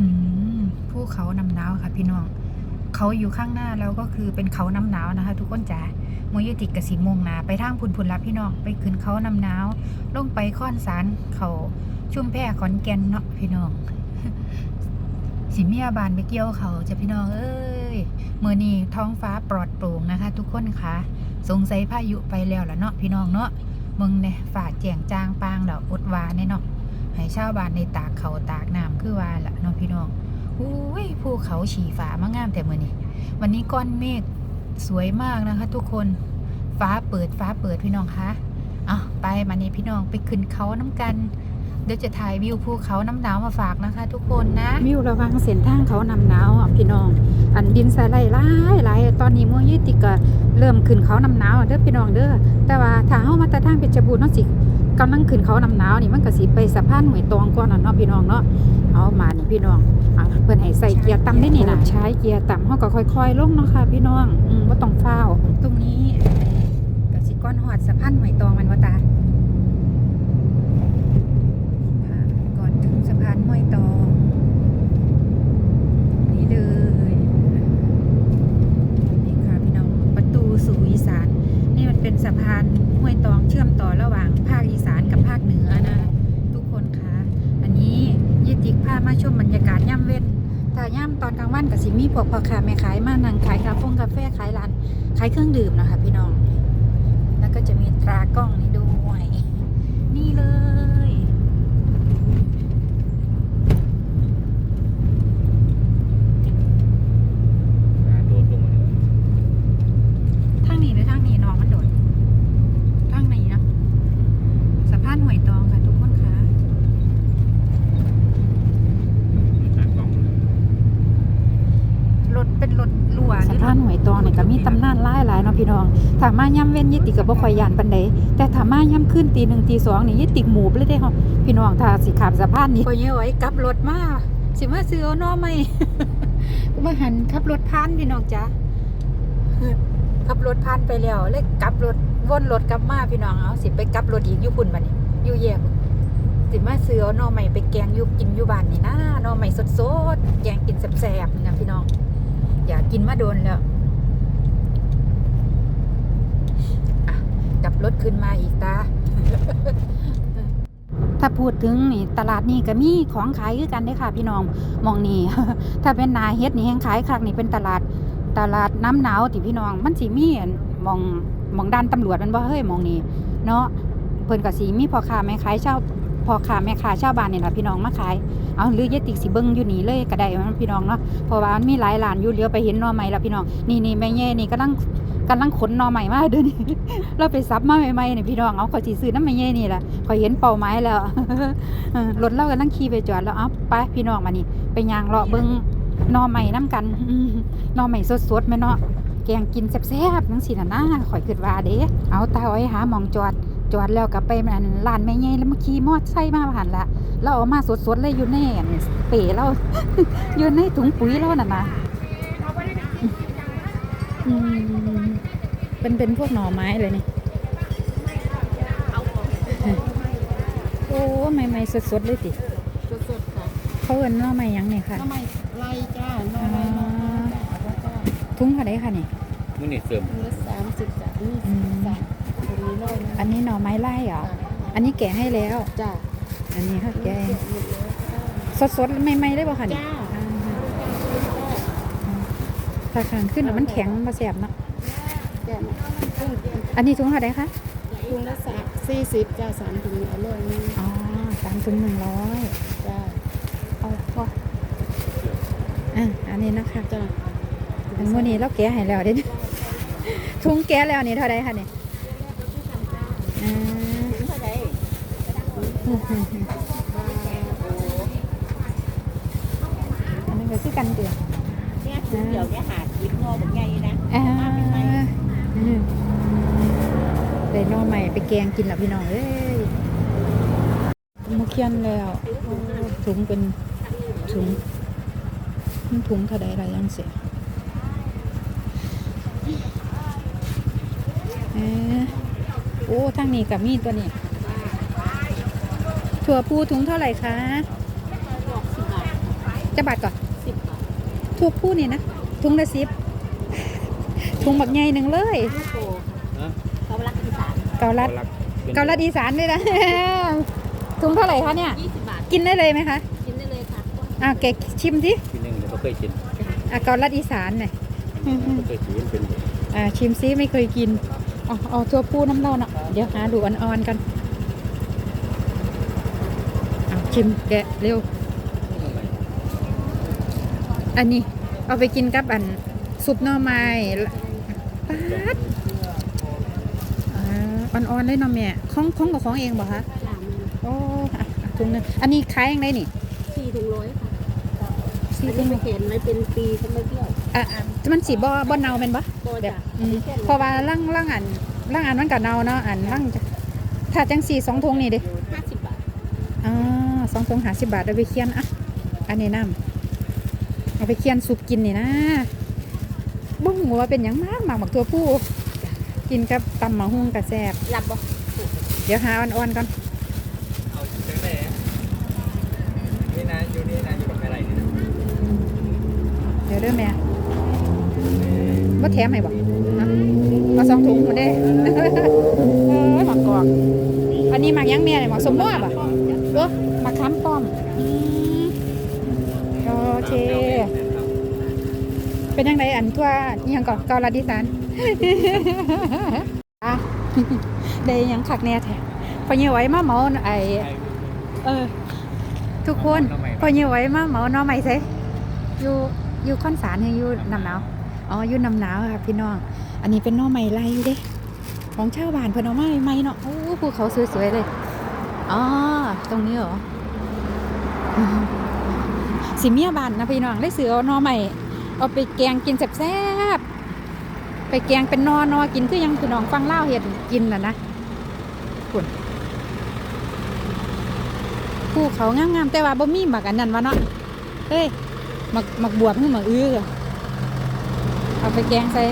หืมภูเขาน้ำหนาวค่ะ พี่น้อง เขาอยู่ข้างหน้าแล้วก็คือเป็นเขาน้ำหนาวนะคะ ทุกคนจ๋าโมยติกกับสีมงนาไปทางพุนพุนรับพี่น้องไปขึ้นเขาน้ำหนาวลงไปค้อนสารเขาชุ่มแพร่ขอนแก่นเนาะพี่น้องสิเมียบานไปเกี่ยวเขาจะพี่น้องเอ้ยเมื่อนี้ท้องฟ้าปลอดโปร่งนะคะ ทุกคนคะสงสัยพายุไปแล้วล่ะเนาะพี่น้องเนาะมึงเนี่ยฝ่าแจงจางปางแล้อดวาแน่เนาะให้ ชาวบ้านในตากเขาตากน้ำคือว่าล่ะเนาะพี่น้องอุ้ยภูเขาฉีฟ้ามางามแต่เมื่อนี้วันนี้ก้อนเมฆสวยมากนะคะ ทุกคนฟ้าเปิดฟ้าเปิดพี่น้องคะอะไปมานี่พี่น้องไปขึ้นเขาน้ำกัน เดี๋ยวจะถ่ายวิวภูเขาน้ำหนาวมาฝากนะคะ ทุกคนนะวิวระวังเส้นทางเขานำหนาวอะพี่น้อง อันดินสไลด์ลายลายตอนนี้มื่อยี่ติกก็เริ่มขึ้นเขานำหนาวเด้อพี่น้องเด้อแต่ว่าถ้าเฮามาแต่ทางเพชรบูรณ์เนสิ กำลังขึ้นเขานำหนาวนี่มันก็สิไปสะพานห้วยตองก่อนน่ะเนาะพี่น้องเนาะเอามานี่พี่น้องอะเพิ่นให้ใส่เกียร์ต่ำได้นี่นะใช้เกียร์ต่ำเฮาก็ค่อยๆลงเนาะค่ะพี่น้องอืมบ่ต้องฟ้าวตรงนี้ก็สิก้อนหอดสะพานห้วยตองมันว่าตาค่ะก่อนถึงสะพานห้วยตองนี่เลยนี่ค่ะพี่น้องประตูสู่อีสานนี่มันเป็นสะพาน ห้วยตองเชื่อมต่อระหว่างภาคอีสานกับภาคเหนือนะ ทุกคนคะอันนี้ยิติกพามาชมบรรยากาศย่ำเว้นถ้าย่ำตอนกลางวันกับสิมีพวกพ่อค้าแม่ขายมานั่งขายกาแฟกาแฟขายร้านขายเครื่องดื่มนะคะพี่น้อง แล้วก็จะมีตรากล้องนี่ด้วย นี่เลย โดดลงมาเนี่ย ทางนี้หรือทางนี้น้องมันโดดทางนี้นะสะพานหวยตองค่ะทุกคนคะ ตากล้อง รถเป็นรถลัว สะพานหวยตองนี่ก็มีตำนานหลายหลายๆเนาะพี่น้องถ้ามาย่ำเว้นยิติก็บ่ค่อยย่านปานใดแต่ถ้ามาย่ำขึ้นตีหนึ่งตีสองนี่ยิติหมูบเลยเด้เฮาพี่น้องถ้าสิขับสะพานนี้พอเยอะไว้กลับรถมาสิมาซื้อเอาหน้อไหมมาหันขับรถผ่านพี่น้องจ้ะขับรถผ่านไปแล้วเลยกลับรถวนรถกลับมาพี่น้องเอาสิไปกลับรถอีกอยู่พุ่นบัดนี้อยู่แยกสิมาซื้อเอาหน้อใหม่ไปแกงอยู่กินอยู่บ้านนี่นะหน้อใหม่สดๆแกงกินแซ่บๆนี่นะพี่น้อง อยา กินมาโดนแล้วกลับรถขึ้นมาอีกตา ถ้าพูดถึงนี่ตลาดนี่ก็มีของขายคือกันเด้ค่ะ พี่น้องมองนี่ถ้าเป็นนาเฮ็ดนี่แห่งขายคักนี่เป็นตลาดตลาดน้ำหนาวติพี่น้อง มันสิมีอันหมองมองด้านตำรวจมันบ่เฮ้ยมองนี่เนาะเพิ่นก็สิมีพ่อค้าแม่ขายเช่า พ่อค้าแม่ค้าชาวบ้านนี่ล่ะพี่น้องมาขาย เอาหรือเยติกสิเบิ่งอยู่นี่เลยก็ได้มันพี่น้องเนาะเพราะว่ามันมีหลายร้านอยู่เลี้ยวไปเห็นหน่อใหม่แล้วพี่น้องนี่นี่แม่แย่นี่กำลังกำลังขนนอใหม่มาเด้อนี่เราไปซับมาใหม่ๆเนี่ยพี่น้องเอาขอยสิซื้อน้ำแม่แย่นี่แหละขอยเห็นเป้าหมายแล้วรถเรากำลังขี่ไปจอดแล้วเอาไปพี่น้องมานี่ไปยางเลาะเบิ้งนอใหม่น้ำกันอืมหนอใหม่สดๆแม่เนาะแกงกินแซ่บๆนังสิน่ะนะข่อยคิดว่าเด้เอาตาไว้หาหมองจอด จอดแล้วก็ไปมันร้านแม่ใหญ่แล้วมาขี่มอเตอร์ไซค์มาผ่านละเราเอามาสดๆเลยอยู่ในอันเป๋เราอยู่ในถุงปุ๋ยเราน่ะนะอืมเป็นเป็นพวกหน่อไม้เลยนี่โอ้ใหม่ๆสดๆเลยติสดๆค่ะเขาเอิ้นหน่อไม้หยังนี่ค่ะน้ำมันไล่จ้าน้ำมันน้ำมันจ้าเอาไว้จ้าทุ่งเท่าไดค่ะนี่มื้อนี้เสริมถุงละสามสิบจ้ะนี่อืมสามถุง นี้ร้อยนะอันนี้หน่อไม้ไล่เหรอ อันนี้แกะให้แล้ว จ้าอันนี้ค่ะแกะเก็บหมดแล้วจ้าสดๆใหม่ๆได้บ่ค่ะนี่จ้าอ่าถ้าข้างขึ้นแล้วมันแข็งมาแสบเนาะ แกะมาถุงอันนี้ถุงเท่าไดคะ ถุงละสามสี่สิบจ้าสามถุงเอาร้อยหนึงอ๋อสามถุงหนึ่งร้อยจ้าเอาพออะอันนี้นะคะจ้าอันมื้อนี้เราแกะให้แล้วเด้ถุงแกะแล้วนี่เท่าไดคะนี่อ่าถุงเท่า ไหร่อันนี้ก็คือกันเดือเนี่ยถุงเดียวเนี่ยหาดวิทงอแบบไงนะอ่ามาเป็นไงอืมได้นอใหม่ไปแกงกินแล้วพี่น้องเอ้ยมุเขียนแล้วถุงเป็นถุงถุงเท่าใดอะไรยังเสียเอ๊ อ้ทางนี้กับมีตัวนี้ ถั่วพูถุงเท่าไหร่คะบอกสิบบาทจจะบาทก่อนสิบบาททุกคู่นี่นะถุงละสิบถุงบักใหญ่หนึ่งเลยลูกโตฮะเขารักอีสานเกาลัดเป็นเกาลัดอีสานด้วยนะถุงเท่าไหร่คะเนี่ยยี่สิบบาทกินได้เลยไหมคะกินได้เลยค่ะอ่าแกะชิมสิทีหนึงเดี๋ยวก็เคยกินอะเกาลัดอีสานหน่อยก็เคยกินเป็นแบบอ่าชิมซิไม่เคยกินเอาเอาตัวผู้น้ำเล่าเนาะเดี๋ยวหาดูอ่อนๆกันเอาชิมแกะเร็ว อันนี้ เอาไปกินกับอันซุปหน่อไม้ป๊ดอ่อ่อนๆเลยเนาะแม่ของของกับของเองบ่คะโอ้ถุงนึงอันนี้ขายยังไงนี่สี่ถุงร้อยค่ะ สี่อันถุนี้งไม่เห็นไว้เป็นปีก็ไม่เที่ยวอะอะมันสีบ่บ่เนาเป็นบ่โบแบจ้ะบอืมเพราะว่าล่างล่างอันล่างอันมันกับเนาเนาะอันล่างจะถ้าจังสี่สองถุงนี่เด้ ห้าสิบบาทอ่าสองถุงหาสิบบาทเอาไปเคี่ยนอะ อันนี้น้ำเอาไปเคี่ยนซุปกินนี่นะบุ้งหัวาเป็นหยังมากหมากหมักตัวผู้ กินกับตำหมาหุ่งกับแซ่บหลับบ่เดี๋ยวหาอ่อนๆก่อน เอาจังได๋นี่นะอยู่นี่นะอยู่กับอะไรนี่นะ เดี๋ยวเด้อแม่ว่าแถมให้บ่ฮะเอาสองถุงหมดเด้เออหมักกอกอันนี้หมักหยังแม่เนี่ยหมักสมบัติป่ะเออหมักค้ำป้อมอืมโอเค เป็นยังไงอันทั่วอิหยังก่อนเกาลาดิสานอะได้หยังคักแน่แท้พอเยี่ยวไว้มาเหมาไอเออ ทุกคนพอเยี่ยวไว้มาเหมาหน้อใหม่ใช่อยู่ อยู่ข้อนสารเนี่ยอยู่น้ำหนาวอ๋ออยู่น้ำหนาวค่ะพี่น้อง อันนี้เป็นน้อใหม่ไรเด้ ของชาวบ้านเพิ่นเอามาใหม่เนาะโอ้ภูเขาสวยๆเลยอ๋อตรงนี้เหรอสิเมียบ้านนะพี่น้องได้ซื้อน่อใหม่เอาไปแกงกินแซ่บๆไปแกงเป็นนอนอกินคือยังพี่น้องฟังเล่าเห็ดกินน่ะนะคุณภูเขางามๆแต่ว่าบ่มีหมักอันนั้นวะเนาะเฮ้ย หมักหมักบวบคือหมักอื้อเอาไปแกงใส่